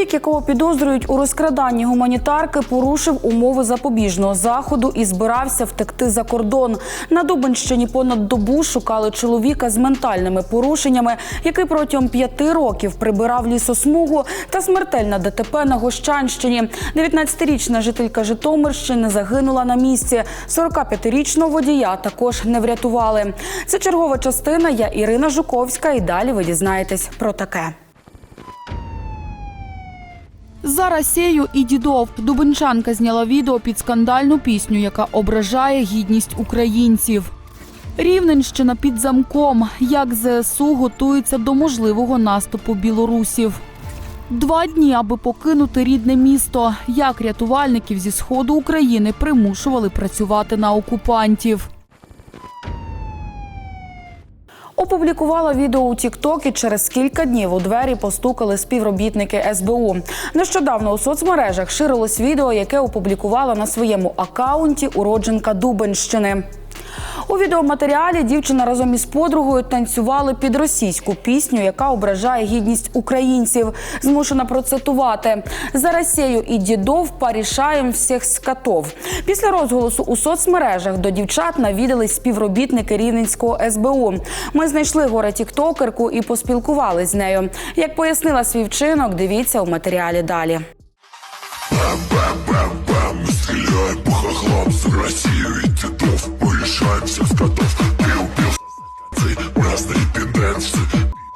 Чоловік, якого підозрюють у розкраданні гуманітарки, порушив умови запобіжного заходу і збирався втекти за кордон. На Дубенщині понад добу шукали чоловіка з ментальними порушеннями, який протягом п'яти років прибирав лісосмугу та смертельна ДТП на Гощанщині. 19-річна жителька Житомирщини загинула на місці. 45-річного водія також не врятували. Це чергова частина. Я Ірина Жуковська. І далі ви дізнаєтесь про таке. За Росію і дідов Дубенчанка зняла відео під скандальну пісню, яка ображає гідність українців. Рівненщина під замком. Як ЗСУ готується до можливого наступу білорусів. Два дні, аби покинути рідне місто. Як рятувальників зі сходу України примушували працювати на окупантів. Опублікувала відео у TikTok і через кілька днів у двері постукали співробітники СБУ. Нещодавно у соцмережах ширилось відео, яке опублікувала на своєму акаунті уродженка Дубенщини. У відеоматеріалі дівчина разом із подругою танцювали під російську пісню, яка ображає гідність українців. Змушена процитувати за Росію і дідов порішаєм всіх скотов. Після розголосу у соцмережах до дівчат навідались співробітники Рівненського СБУ. Ми знайшли горе тіктокерку і поспілкувались з нею. Як пояснила свій вчинок, дивіться у матеріалі далі. Бам-бам-бам, мы стреляем по хохлам За Россию и дедов порешаем всех скотов Пил-пил, с***цы, разные пенденцы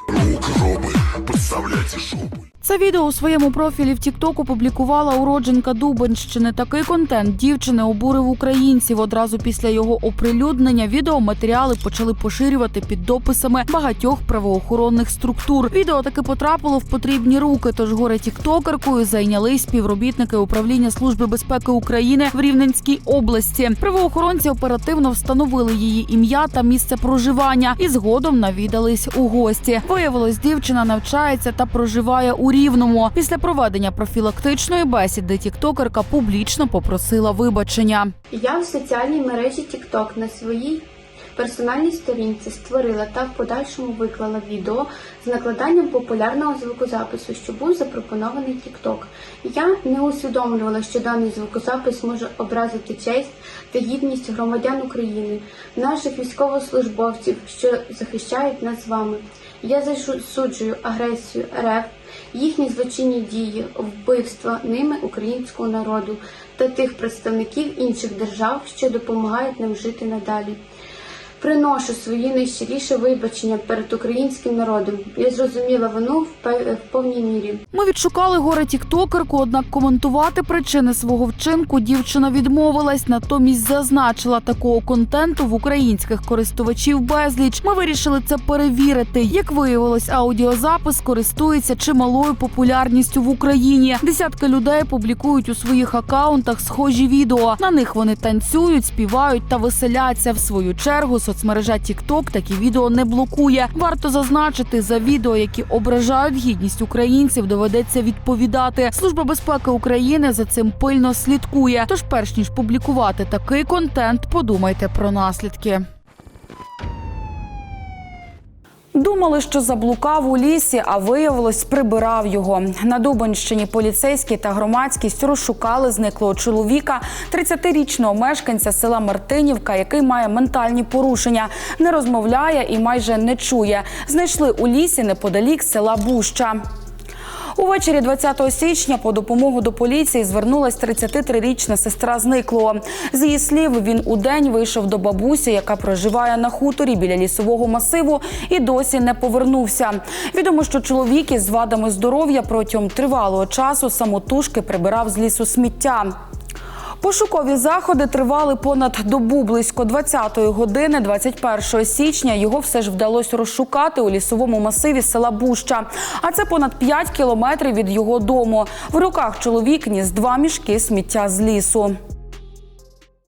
Рук робы, подставляйте жопы це відео у своєму профілі в TikTok опублікувала уродженка Дубенщини. Такий контент дівчини обурив українців. Одразу після його оприлюднення відеоматеріали почали поширювати під дописами багатьох правоохоронних структур. Відео таки потрапило в потрібні руки. Тож горе тіктокеркою зайнялись співробітники управління служби безпеки України в Рівненській області. Правоохоронці оперативно встановили її ім'я та місце проживання і згодом навідались у гості. Виявилось, дівчина навчається та проживає у Рівному. Після проведення профілактичної бесіди тіктокерка публічно попросила вибачення. Я в соціальній мережі TikTok на своїй персональній сторінці створила та в подальшому виклала відео з накладанням популярного звукозапису, що був запропонований TikTok. Я не усвідомлювала, що даний звукозапис може образити честь та гідність громадян України, наших військовослужбовців, що захищають нас з вами. Я засуджую агресію РФ, їхні злочинні дії, вбивства ними українського народу та тих представників інших держав, що допомагають нам жити надалі. Приношу свої найщиріші вибачення перед українським народом. Я зрозуміла вину в повній мірі. Ми відшукали горе тіктокерку, однак коментувати причини свого вчинку дівчина відмовилась. Натомість зазначила такого контенту в українських користувачів безліч. Ми вирішили це перевірити. Як виявилось, аудіозапис користується чималою популярністю в Україні. Десятки людей публікують у своїх акаунтах схожі відео. На них вони танцюють, співають та веселяться. В свою чергу соцмережа TikTok такі відео не блокує. Варто зазначити за відео, які ображають гідність українців, доведеться відповідати. Служба безпеки України за цим пильно слідкує. Тож, перш ніж публікувати такий контент, подумайте про наслідки. Думали, що заблукав у лісі, а виявилось, прибирав його. На Дубанщині поліцейські та громадськість розшукали зниклого чоловіка, 30-річного мешканця села Мартинівка, який має ментальні порушення, не розмовляє і майже не чує. Знайшли у лісі неподалік села Буща. Увечері 20 січня по допомогу до поліції звернулась 33-річна сестра зниклого. З її слів, він у день вийшов до бабусі, яка проживає на хуторі біля лісового масиву, і досі не повернувся. Відомо, що чоловік із вадами здоров'я протягом тривалого часу самотужки прибирав з лісу сміття. Пошукові заходи тривали понад добу близько 20-ї години, 21 січня. Його все ж вдалося розшукати у лісовому масиві села Буща. А це понад 5 кілометрів від його дому. В руках чоловік ніс два мішки сміття з лісу.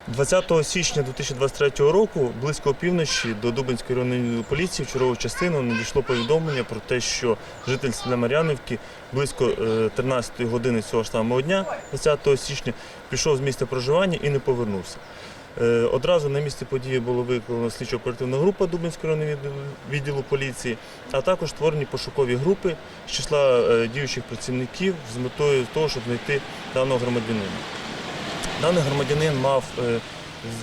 20 січня 2023 року близько опівночі до Дубинської районної поліції в чергову частину надійшло повідомлення про те, що житель села Мар'янівки близько е, 13 години цього ж самого дня, 20 січня, пішов з місця проживання і не повернувся. Е, Одразу на місці події було викликано слідчо-оперативна група Дубинського районного відділу- відділу поліції, а також створені пошукові групи з числа е, діючих працівників з метою того, щоб знайти даного громадянина. Даний громадянин мав е,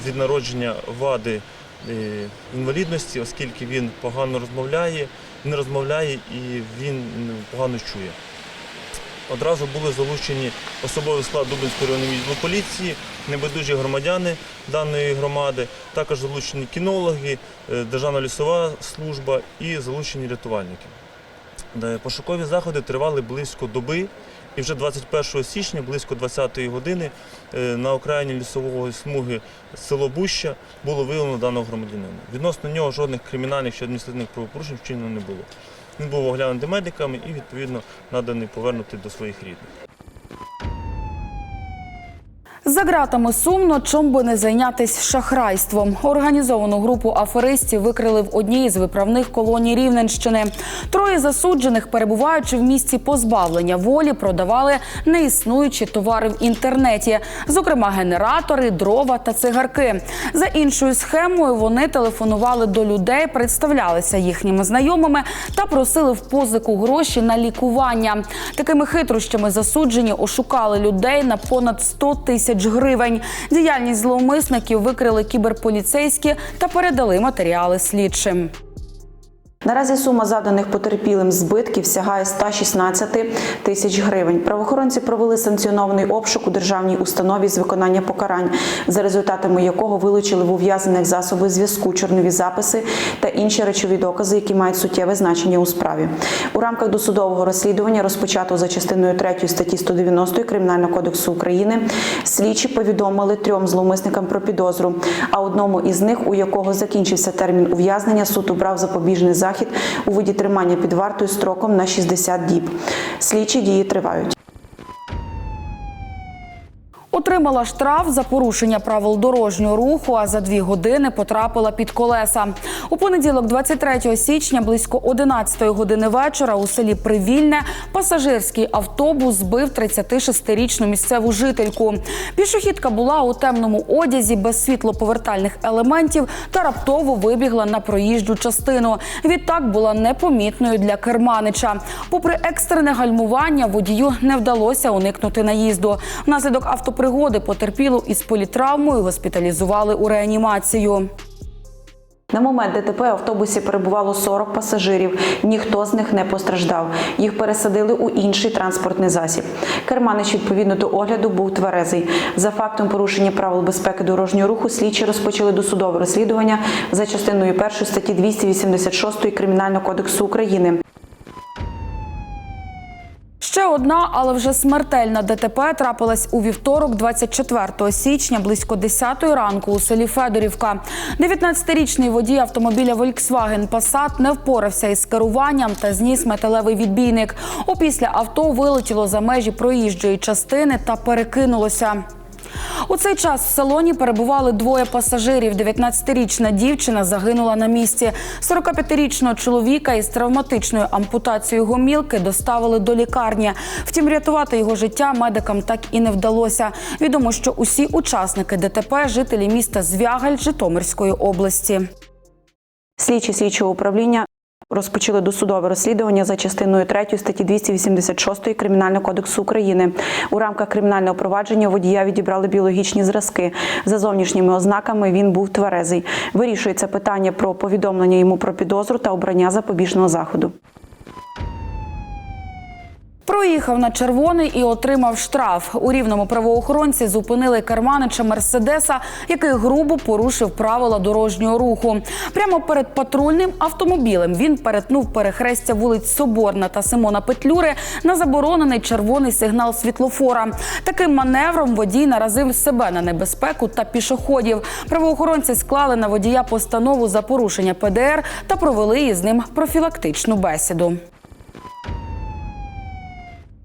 від народження вади е, інвалідності, оскільки він погано розмовляє, не розмовляє і він погано чує. Одразу були залучені особовий склад Дубинського районного відділу поліції, небайдужі громадяни даної громади, також залучені кінологи, е, Державна лісова служба і залучені рятувальники. Е, Пошукові заходи тривали близько доби, і вже 21 січня, близько 20-ї години, е, на окраїні лісової смуги село Буща було виявлено даного громадянина. Відносно нього жодних кримінальних чи адміністративних правопорушень вчинено не було. Він був оглянутий медиками і відповідно наданий повернути до своїх рідних. За ґратами сумно, чом би не зайнятись шахрайством. Організовану групу аферистів викрили в одній з виправних колоній Рівненщини. Троє засуджених, перебуваючи в місці позбавлення волі, продавали неіснуючі товари в інтернеті, зокрема генератори, дрова та цигарки. За іншою схемою вони телефонували до людей, представлялися їхніми знайомими та просили в позику гроші на лікування. Такими хитрощами засуджені ошукали людей на понад 100 тисяч гривень. Діяльність зловмисників викрили кіберполіцейські та передали матеріали слідчим. Наразі сума завданих потерпілим збитків сягає 116 тисяч гривень. Правоохоронці провели санкціонований обшук у державній установі з виконання покарань, за результатами якого вилучили в ув'язнених засоби зв'язку, чорнові записи та інші речові докази, які мають суттєве значення у справі. У рамках досудового розслідування, розпочатого за частиною 3 статті 190 Кримінального кодексу України, слідчі повідомили трьом зловмисникам про підозру. А одному із них, у якого закінчився термін ув'язнення, суд обрав запобіжний захід у виді тримання під вартою строком на 60 діб. Слідчі дії тривають. Отримала штраф за порушення правил дорожнього руху, а за дві години потрапила під колеса. У понеділок, 23 січня, близько 11 години вечора, у селі Привільне пасажирський автобус збив 36-річну місцеву жительку. Пішохідка була у темному одязі без світлоповертальних елементів та раптово вибігла на проїжджу частину. Відтак була непомітною для керманича. Попри екстрене гальмування, водію не вдалося уникнути наїзду. Внаслідок автопригоди потерпілу із політравмою госпіталізували у реанімацію. На момент ДТП в автобусі перебувало 40 пасажирів. Ніхто з них не постраждав. Їх пересадили у інший транспортний засіб. Керманич відповідно до огляду був тверезий. За фактом порушення правил безпеки дорожнього руху слідчі розпочали досудове розслідування за частиною 1 статті 286 Кримінального кодексу України. Ще одна, але вже смертельна ДТП трапилась у вівторок, 24 січня, близько 10 ранку у селі Федорівка. 19-річний водій автомобіля Volkswagen Passat не впорався із керуванням та зніс металевий відбійник. Опісля авто вилетіло за межі проїжджої частини та перекинулося. У цей час в салоні перебували двоє пасажирів. 19-річна дівчина загинула на місці. 45-річного чоловіка із травматичною ампутацією гомілки доставили до лікарні. Втім, рятувати його життя медикам так і не вдалося. Відомо, що усі учасники ДТП жителі міста Звягаль Житомирської області. Слідчі слідчого управління розпочали досудове розслідування за частиною 3 статті 286 Кримінального кодексу України. У рамках кримінального провадження водія відібрали біологічні зразки. За зовнішніми ознаками він був тверезий. Вирішується питання про повідомлення йому про підозру та обрання запобіжного заходу. Проїхав на червоний і отримав штраф. У рівному правоохоронці зупинили керманича Мерседеса, який грубо порушив правила дорожнього руху. Прямо перед патрульним автомобілем він перетнув перехрестя вулиць Соборна та Симона Петлюри на заборонений червоний сигнал світлофора. Таким маневром водій наразив себе на небезпеку та пішоходів. Правоохоронці склали на водія постанову за порушення ПДР та провели із ним профілактичну бесіду.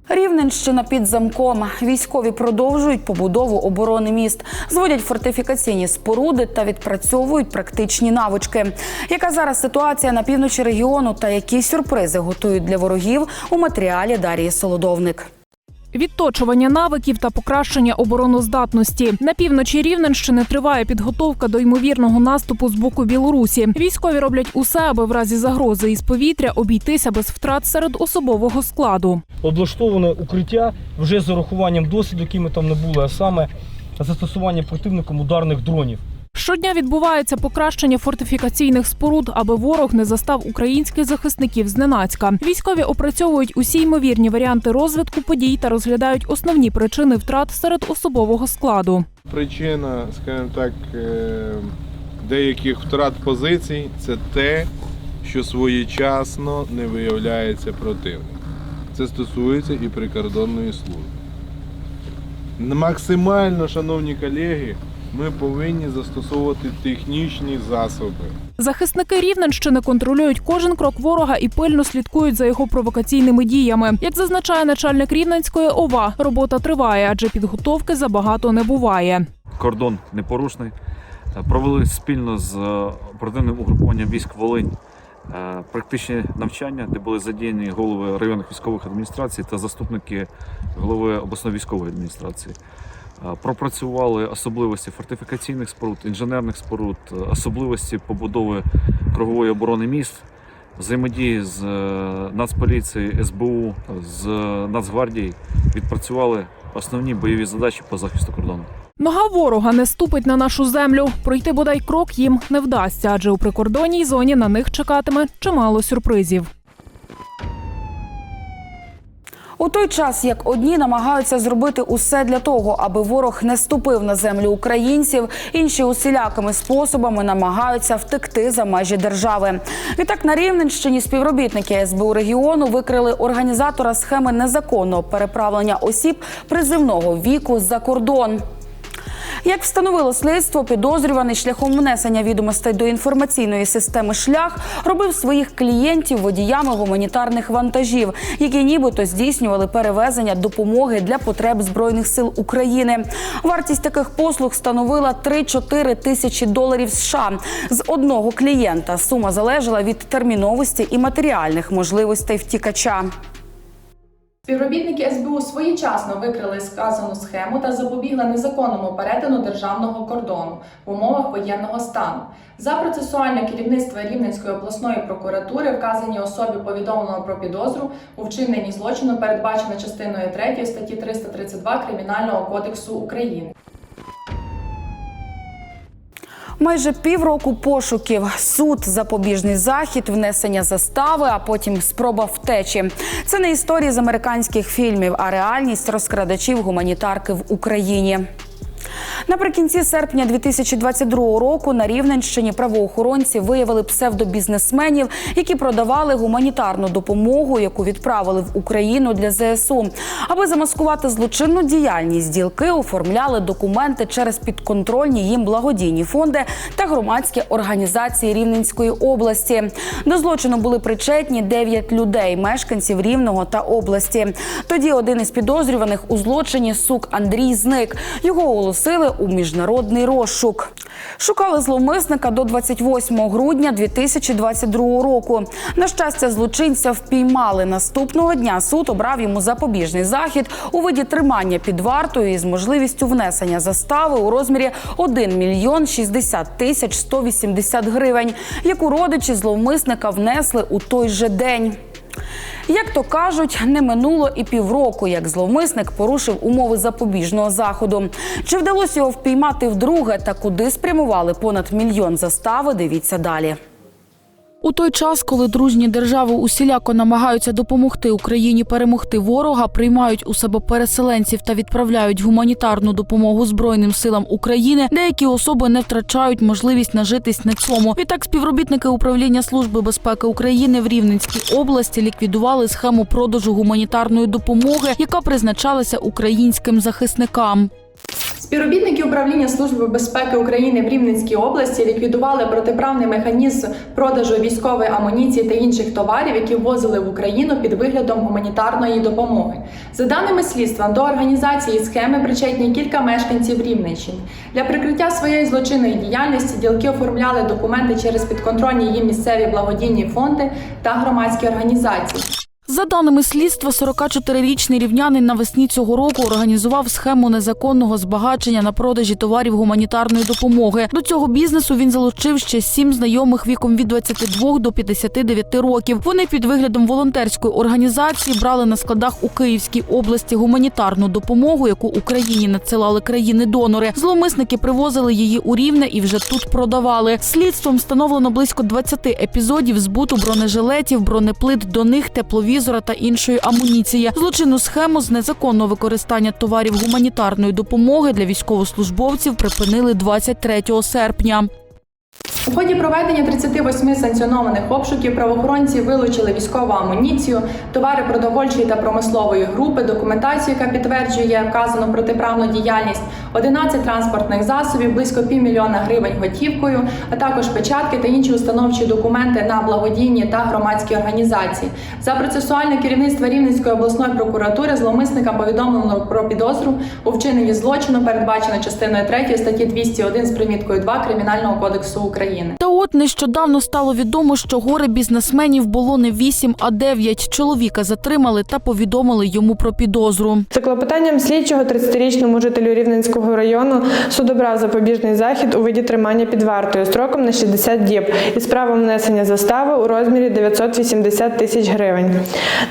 Рівненщина під замком. Військові продовжують побудову оборони міст, зводять фортифікаційні споруди та відпрацьовують практичні навички. Яка зараз ситуація на півночі регіону та які сюрпризи готують для ворогів у матеріалі Дарії Солодовник? Відточування навиків та покращення обороноздатності на півночі Рівненщини триває підготовка до ймовірного наступу з боку Білорусі. Військові роблять усе, аби в разі загрози із повітря обійтися без втрат серед особового складу. облаштоване укриття вже з урахуванням досвіду, який ми там не були, а саме застосування противником ударних дронів. Щодня відбувається покращення фортифікаційних споруд, аби ворог не застав українських захисників зненацька. Військові опрацьовують усі ймовірні варіанти розвитку подій та розглядають основні причини втрат серед особового складу. Причина, скажімо так, е, деяких втрат позицій це те, що своєчасно не виявляється противник. Це стосується і прикордонної служби. Максимально, шановні колеги, ми повинні застосовувати технічні засоби. Захисники Рівненщини контролюють кожен крок ворога і пильно слідкують за його провокаційними діями. Як зазначає начальник Рівненської ОВА, робота триває, адже підготовки забагато не буває. кордон непорушний. Е, Провели спільно з е, оперативним угрупуванням військ Волинь е, практичні навчання, де були задіяні голови районних військових адміністрацій та заступники голови обласної військової адміністрації. Е, Пропрацювали особливості фортифікаційних споруд, інженерних споруд, е, особливості побудови кругової оборони міст, взаємодії з е, Нацполіцією, СБУ, з Нацгвардією. Відпрацювали основні бойові задачі по захисту кордону. Нога ворога не ступить на нашу землю. Пройти бодай крок їм не вдасться, адже у прикордонній зоні на них чекатиме чимало сюрпризів. У той час, як одні намагаються зробити усе для того, аби ворог не ступив на землю українців, інші усілякими способами намагаються втекти за межі держави. Відтак на Рівненщині співробітники СБУ регіону викрили організатора схеми незаконного переправлення осіб призивного віку за кордон. Як встановило слідство, підозрюваний шляхом внесення відомостей до інформаційної системи шлях робив своїх клієнтів водіями гуманітарних вантажів, які нібито здійснювали перевезення допомоги для потреб збройних сил України. Вартість таких послуг становила 3-4 тисячі доларів США з одного клієнта. Сума залежала від терміновості і матеріальних можливостей втікача. Співробітники СБУ своєчасно викрили сказану схему та запобігли незаконному перетину державного кордону в умовах воєнного стану. За процесуальне керівництво Рівненської обласної прокуратури вказаній особі повідомлено про підозру у вчиненні злочину, передбачено частиною 3 статті 332 Кримінального кодексу України. Майже півроку пошуків, суд, запобіжний захід, внесення застави, а потім спроба втечі. Це не історії з американських фільмів, а реальність розкрадачів гуманітарки в Україні. Наприкінці серпня 2022 року на Рівненщині правоохоронці виявили псевдобізнесменів, які продавали гуманітарну допомогу, яку відправили в Україну для ЗСУ. Аби замаскувати злочинну діяльність, ділки оформляли документи через підконтрольні їм благодійні фонди та громадські організації Рівненської області. До злочину були причетні 9 людей, мешканців Рівного та області. Тоді один із підозрюваних у злочині сук Андрій зник. Його оголосили у міжнародний розшук. Шукали зловмисника до 28 грудня 2022 року. На щастя, злочинця впіймали. Наступного дня суд обрав йому запобіжний захід у виді тримання під вартою із можливістю внесення застави у розмірі 1 мільйон 60 тисяч 180 гривень, яку родичі зловмисника внесли у той же день. Як то кажуть, не минуло і півроку, як зловмисник порушив умови запобіжного заходу. Чи вдалося його впіймати вдруге та куди спрямували понад мільйон застави? Дивіться далі. У той час, коли дружні держави усіляко намагаються допомогти Україні перемогти ворога, приймають у себе переселенців та відправляють гуманітарну допомогу Збройним силам України, деякі особи не втрачають можливість нажитись на цьому. Відтак, співробітники управління служби безпеки України в Рівненській області ліквідували схему продажу гуманітарної допомоги, яка призначалася українським захисникам. Співробітники управління Служби безпеки України в Рівненській області ліквідували протиправний механізм продажу військової амуніції та інших товарів, які ввозили в Україну під виглядом гуманітарної допомоги. За даними слідства, до організації схеми причетні кілька мешканців Рівненщини. Для прикриття своєї злочинної діяльності ділки оформляли документи через підконтрольні їм місцеві благодійні фонди та громадські організації. За даними слідства, 44-річний рівнянин навесні цього року організував схему незаконного збагачення на продажі товарів гуманітарної допомоги. До цього бізнесу він залучив ще сім знайомих віком від 22 до 59 років. Вони під виглядом волонтерської організації брали на складах у Київській області гуманітарну допомогу, яку Україні надсилали країни-донори. Зловмисники привозили її у Рівне і вже тут продавали. Слідством встановлено близько 20 епізодів збуту бронежилетів, бронеплит до них, тепловізора та іншої амуніції. Злочинну схему з незаконного використання товарів гуманітарної допомоги для військовослужбовців припинили 23 серпня. У ході проведення 38 санкціонованих обшуків правоохоронці вилучили військову амуніцію, товари продовольчої та промислової групи, документацію, яка підтверджує вказану протиправну діяльність, 11 транспортних засобів, близько півмільйона гривень готівкою, а також печатки та інші установчі документи на благодійні та громадські організації. За процесуальне керівництво Рівненської обласної прокуратури зловмисникам повідомлено про підозру у вчиненні злочину, передбачено частиною 3 статті 201 з приміткою 2 Кримінального кодексу України. Та от нещодавно стало відомо, що горе бізнесменів було не 8, а 9. Чоловіка затримали та повідомили йому про підозру. За клопотанням слідчого 30-річному жителю Рівненського району суд обрав запобіжний захід у виді тримання під вартою строком на 60 діб із правом внесення застави у розмірі 980 тисяч гривень.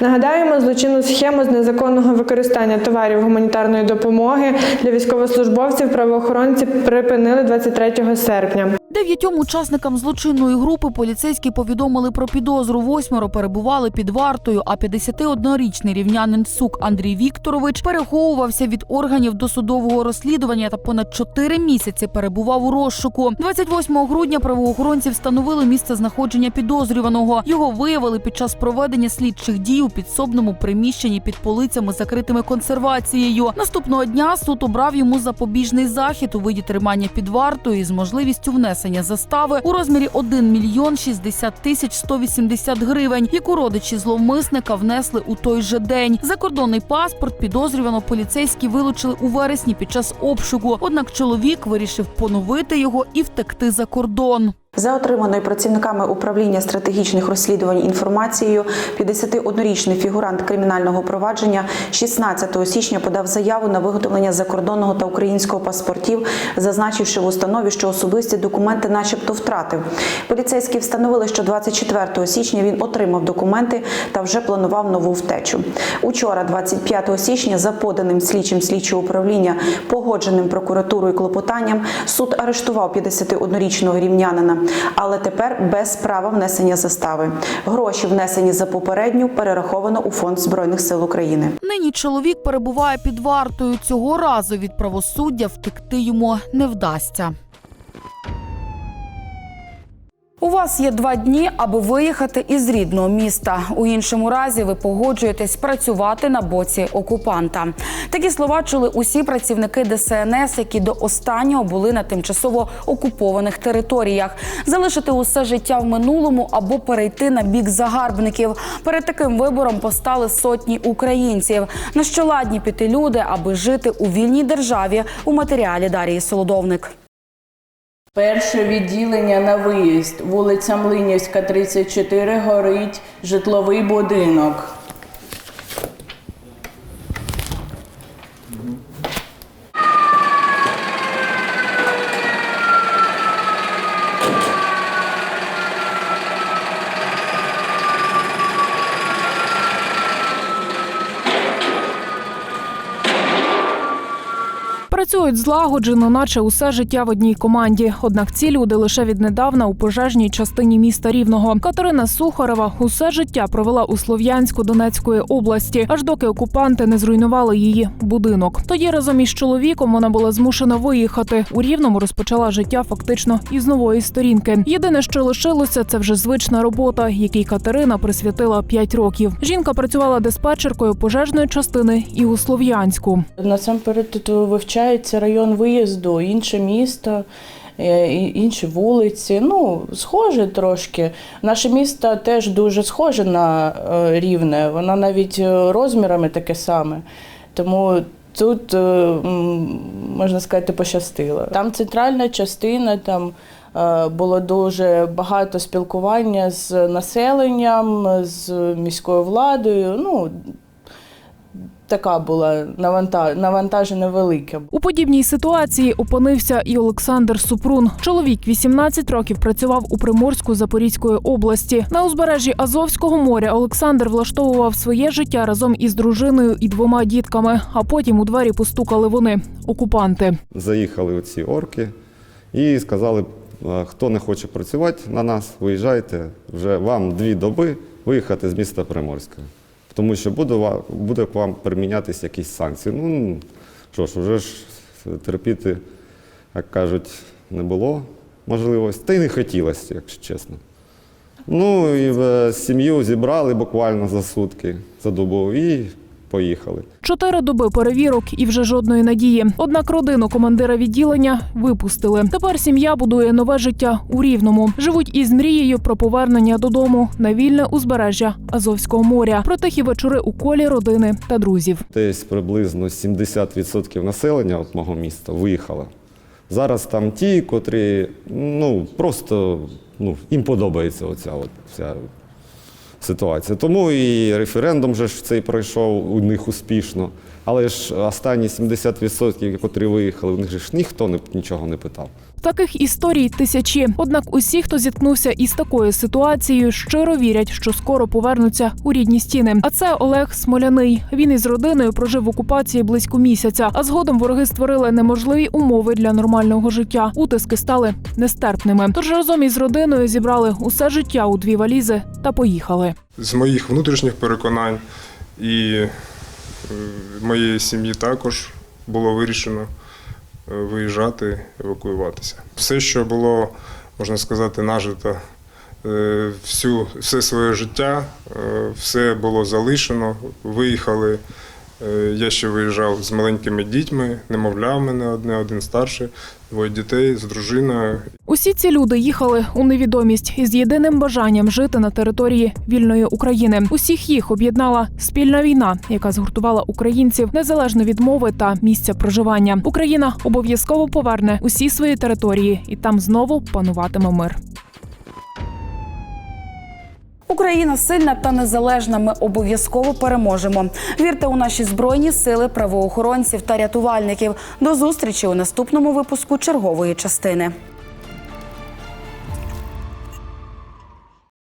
Нагадаємо, злочинну схему з незаконного використання товарів гуманітарної допомоги для військовослужбовців правоохоронці припинили 23 серпня. Дев'ятьом учасникам злочинної групи поліцейські повідомили про підозру. Восьмеро перебували під вартою, а 51-річний рівнянин Сук Андрій Вікторович переховувався від органів досудового розслідування та понад 4 місяці перебував у розшуку. 28 грудня правоохоронці встановили місце знаходження підозрюваного. Його виявили під час проведення слідчих дій у підсобному приміщенні під полицями, закритими консервацією. Наступного дня суд обрав йому запобіжний захід у виді тримання під вартою із можливістю внесення застави у розмірі 1 мільйон 60 тисяч 180 гривень, яку родичі зловмисника внесли у той же день. Закордонний паспорт підозрювано поліцейські вилучили у вересні під час обшуку. Однак чоловік вирішив поновити його і втекти за кордон. За отриманою працівниками управління стратегічних розслідувань інформацією, 51-річний фігурант кримінального провадження 16 січня подав заяву на виготовлення закордонного та українського паспортів, зазначивши в установі, що особисті документи, начебто, втратив. Поліцейські встановили, що 24 січня він отримав документи та вже планував нову втечу. Учора, 25 січня, за поданим слідчим слідчого управління, погодженим прокуратурою клопотанням, суд арештував 51-річного рівнянина, але тепер без права внесення застави. Гроші, внесені за попередню, перераховано у фонд збройних сил України. Нині чоловік перебуває під вартою. Цього разу від правосуддя втекти йому не вдасться. У вас є два дні, аби виїхати із рідного міста. У іншому разі ви погоджуєтесь працювати на боці окупанта. Такі слова чули усі працівники ДСНС, які до останнього були на тимчасово окупованих територіях. Залишити усе життя в минулому або перейти на бік загарбників. Перед таким вибором постали сотні українців. На що ладні піти люди, аби жити у вільній державі. У матеріалі Дарії Солодовник. Перше відділення на виїзд. Вулиця Млинівська, 34, горить житловий будинок. Працюють злагоджено, наче усе життя в одній команді. Однак ці люди лише віднедавна у пожежній частині міста Рівного. Катерина Сухарева усе життя провела у Слов'янську Донецької області, аж доки окупанти не зруйнували її будинок. Тоді разом із чоловіком вона була змушена виїхати. У Рівному розпочала життя фактично із нової сторінки. Єдине, що лишилося, це вже звична робота, якій Катерина присвятила 5 років. Жінка працювала диспетчеркою пожежної частини і у Слов'янську. Насамперед тут вивчається район виїзду, інше місто. е, Інші вулиці, ну схоже трошки. Наше місто теж дуже схоже на е, рівне, воно навіть е, розмірами таке саме. Тому тут, можна сказати, пощастило. Там центральна частина, там Було дуже багато спілкування з населенням, з міською владою. Ну, така була наванта- навантаження велике. У подібній ситуації опинився і Олександр Супрун. Чоловік 18 років працював у Приморську Запорізької області. На узбережжі Азовського моря Олександр влаштовував своє життя разом із дружиною і двома дітками. А потім у двері постукали вони окупанти. Заїхали оці орки і сказали, хто не хоче працювати на нас, виїжджайте. Вже вам дві доби виїхати з міста Приморська. Тому що буде, буде к вам примінятися якісь санкції. Ну що ж, вже ж терпіти, як кажуть, не було можливості. Та й не хотілося, якщо чесно. Ну і в сім'ю зібрали буквально за сутки, за добу і поїхали. Чотири доби перевірок і вже жодної надії. Однак родину командира відділення випустили. Тепер сім'я будує нове життя у Рівному. Живуть із мрією про повернення додому на вільне узбережжя Азовського моря. Про тихі вечори у колі родини та друзів. Десь приблизно 70% населення от мого міста виїхало. Зараз там ті, котрі ну, просто ну, їм подобається оця от, вся ситуація. Тому і референдум же ж цей пройшов у них успішно. Але ж останні 70%, котрі виїхали, у них же ж ніхто нічого не питав. Таких історій тисячі. Однак усі, хто зіткнувся із такою ситуацією, щиро вірять, що скоро повернуться у рідні стіни. А це Олег Смоляний. Він із родиною прожив в окупації близько місяця. А згодом вороги створили неможливі умови для нормального життя. Утиски стали нестерпними. Тож разом із родиною зібрали усе життя у дві валізи та поїхали. з моїх внутрішніх переконань і е, моєї сім'ї також було вирішено виїжджати, евакуюватися. Все, що було, можна сказати, нажито е, всю, все своє життя, е, все було залишено, виїхали. Е, Я ще виїжджав з маленькими дітьми, немовля в мене одне, один старший, двоє дітей з дружиною. Усі ці люди їхали у невідомість із єдиним бажанням жити на території вільної України. Усіх їх об'єднала спільна війна, яка згуртувала українців незалежно від мови та місця проживання. Україна обов'язково поверне усі свої території, і там знову пануватиме мир. Україна сильна та незалежна. Ми обов'язково переможемо. Вірте у наші збройні сили, правоохоронців та рятувальників. До зустрічі у наступному випуску чергової частини.